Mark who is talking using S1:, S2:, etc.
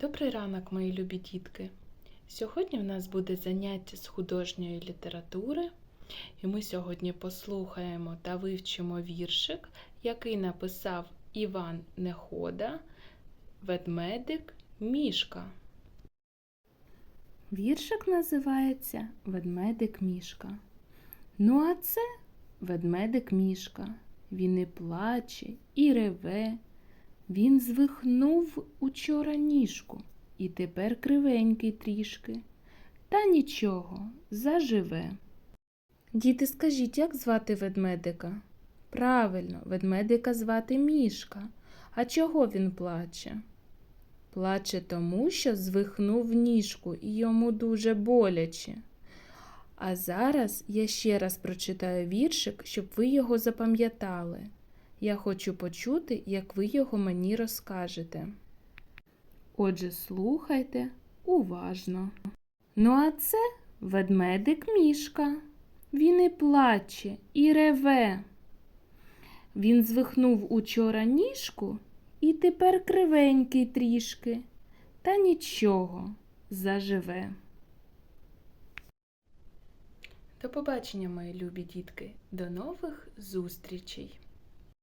S1: Добрий ранок, мої любі дітки! Сьогодні в нас буде заняття з художньої літератури, і ми сьогодні послухаємо та вивчимо віршик, який написав Іван Нехода, ведмедик Мішка. Віршик називається Ведмедик Мішка. Ну, а це ведмедик Мішка. Він і плаче, і реве. Він звихнув учора ніжку і тепер кривенький трішки. Та нічого, заживе. Діти, скажіть, як звати ведмедика? Правильно, ведмедика звати Мішка. А чого він плаче? Плаче тому, що звихнув ніжку і йому дуже боляче. А зараз я ще раз прочитаю віршик, щоб ви його запам'ятали. Я хочу почути, як ви його мені розкажете. Отже, слухайте уважно. Ну, а це ведмедик мішка. Він і плаче, і реве. Він звихнув учора ніжку і тепер кривенький трішки. Та нічого, заживе. До побачення, мої любі дітки. До нових зустрічей!